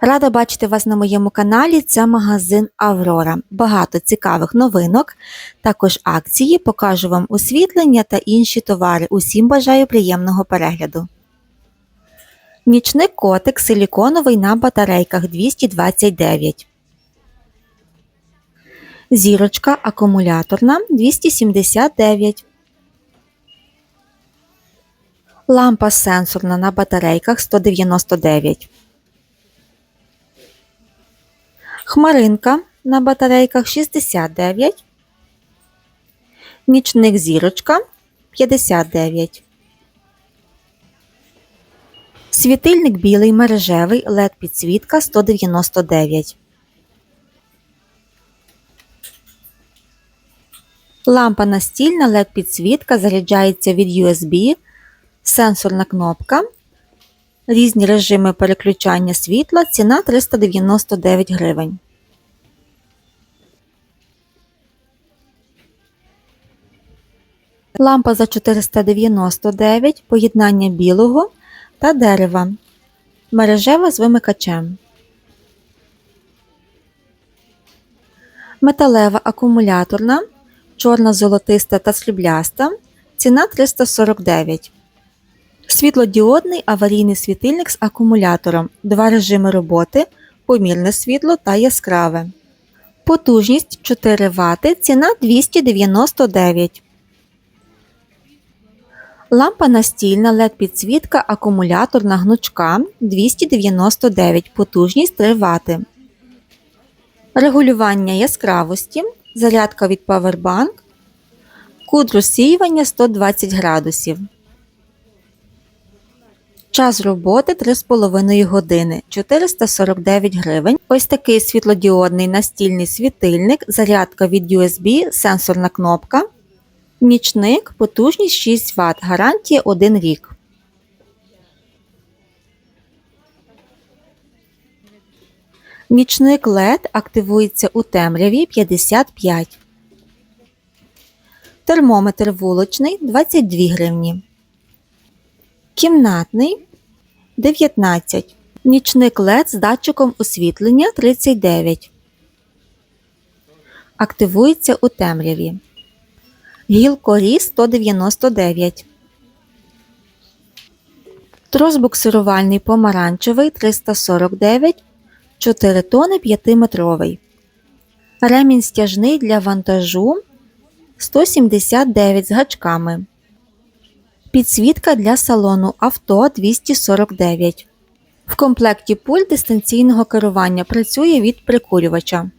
Рада бачити вас на моєму каналі. Це магазин Аврора. Багато цікавих новинок, також акції. Покажу вам освітлення та інші товари. Усім бажаю приємного перегляду. Нічний котик силіконовий на батарейках 229. Зірочка акумуляторна 279. Лампа сенсорна на батарейках 199. Хмаринка на батарейках 69. Нічник зірочка 59. Світильник білий мережевий LED підсвітка 199. Лампа настільна LED підсвітка заряджається від USB, сенсорна кнопка, різні режими переключання світла, ціна 399 гривень. Лампа за 499, поєднання білого та дерева. Мережева з вимикачем. Металева акумуляторна, чорна золотиста та срібляста. Ціна 349. Світлодіодний аварійний світильник з акумулятором. Два режими роботи, помірне світло та яскраве. Потужність 4 Вт. Ціна 299. Лампа настільна LED підсвітка акумуляторна гнучка 299, потужність 3 Вт. Регулювання яскравості, зарядка від Powerbank, кут розсіювання 120 градусів. Час роботи 3,5 години 449 гривень. Ось такий світлодіодний настільний світильник, зарядка від USB, сенсорна кнопка. Нічник, потужність 6 Вт, гарантія 1 рік. Нічник LED активується у темряві 55. Термометр вулочний 22 гривні. Кімнатний 19. Нічник LED з датчиком освітлення 39. Активується у темряві. Гілкоріз 199. Трос буксирувальний помаранчевий 349 4 тони 5-метровий. Ремінь стяжний для вантажу 179 з гачками. Підсвітка для салону авто 249. В комплекті пульт дистанційного керування працює від прикурювача.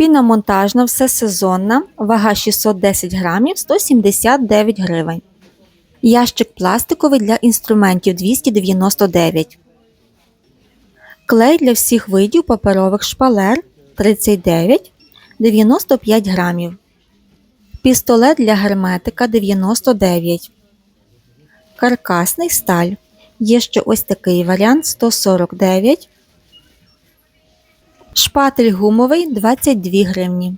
Піномонтажна всесезонна, вага 610 грамів 179 гривень. Ящик пластиковий для інструментів 299. Клей для всіх видів паперових шпалер 39 95 грамів. Пістолет для герметика 99. Каркасний сталь. Є ще ось такий варіант 149. Шпатель гумовий 22 гривні.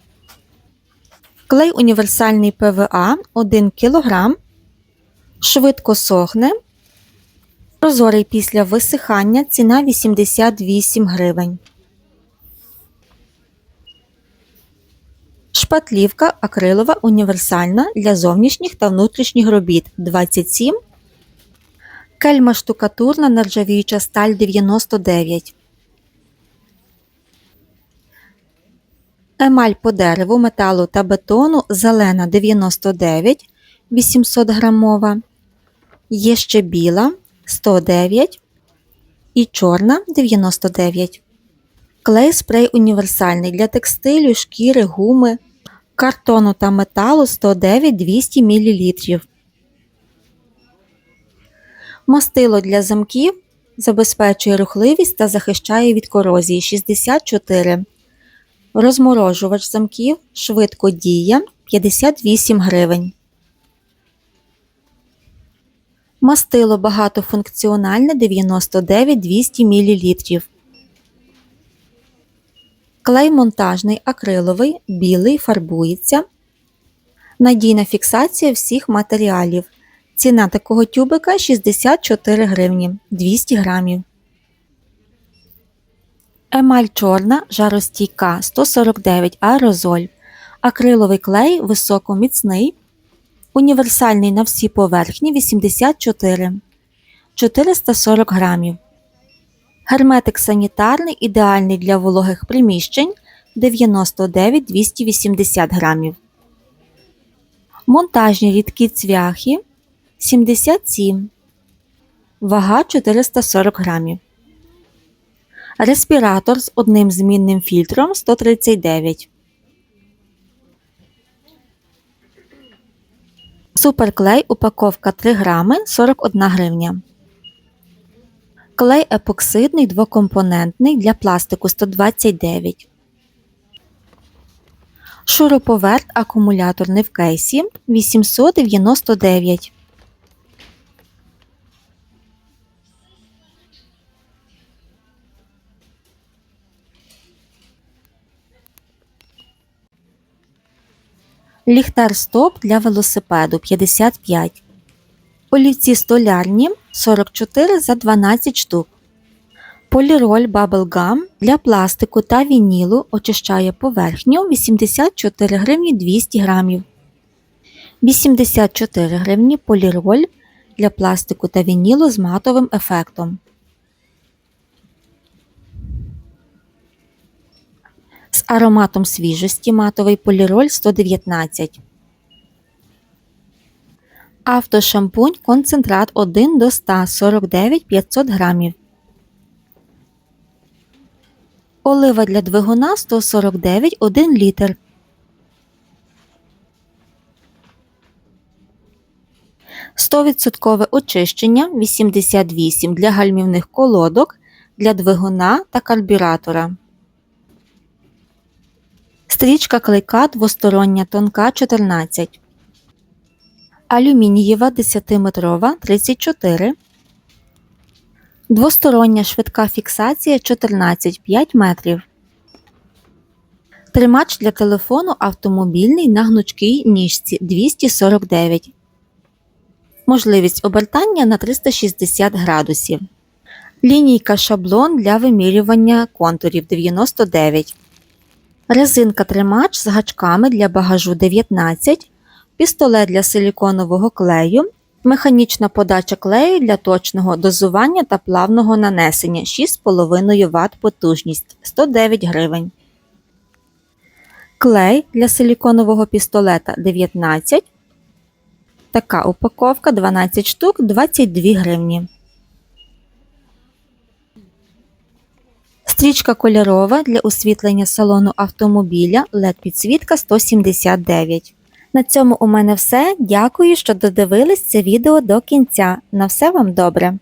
Клей універсальний ПВА 1 кг. Швидко сохне. Прозорий після висихання ціна 88 гривень. Шпатлівка акрилова універсальна для зовнішніх та внутрішніх робіт 27. Кельма штукатурна нержавіюча сталь 99. Емаль по дереву, металу та бетону зелена 99 800 грамова. Є ще біла 109 і чорна 99. Клей спрей універсальний для текстилю, шкіри, гуми, картону та металу 109 200 мл. Мастило для замків забезпечує рухливість та захищає від корозії 64. Розморожувач замків швидко діє 58 гривень. Мастило багатофункціональне 99 200 мл. Клей монтажний акриловий, білий, фарбується. Надійна фіксація всіх матеріалів. Ціна такого тюбика 64 гривні 200 грамів. Емаль чорна, жаростійка 149 аерозоль. Акриловий клей високоміцний. Універсальний на всі поверхні 84 440 грамів. Герметик санітарний ідеальний для вологих приміщень 99 280 грамів. Монтажні рідкі цвяхи 77. Вага 440 грамів. Респіратор з одним змінним фільтром 139. Суперклей упаковка 3 грами 41 гривня. Клей епоксидний двокомпонентний для пластику 129. Шуруповерт акумуляторний в кейсі 899. Ліхтар стоп для велосипеду 55. Олівці столярні 44 за 12 штук. Поліроль Bubble Gum для пластику та вінілу очищає поверхню 84 гривні 200 грамів. 84 гривні поліроль для пластику та вінілу з матовим ефектом. Ароматом свіжості матовий поліроль 119. Автошампунь концентрат 1 до 100 49 500 грамів. Олива для двигуна 149 1 літр. Стовідсоткове очищення 88 для гальмівних колодок, для двигуна та карбюратора. Стрічка клейка двостороння тонка 14. Алюмінієва 10-метрова 34. Двостороння швидка фіксація 14 5 метрів. Тримач для телефону автомобільний на гнучкій ніжці 249. Можливість обертання на 360 градусів. Лінійка шаблон для вимірювання контурів 99. Резинка тримач з гачками для багажу 19. Пістолет для силіконового клею. Механічна подача клею для точного дозування та плавного нанесення 6,5 Вт потужність 109 гривень. Клей для силіконового пістолета 19. Така упаковка 12 штук 22 гривні. Стрічка кольорова для освітлення салону автомобіля LED підсвітка 179. На цьому у мене все. Дякую, що додивились це відео до кінця. На все вам добре!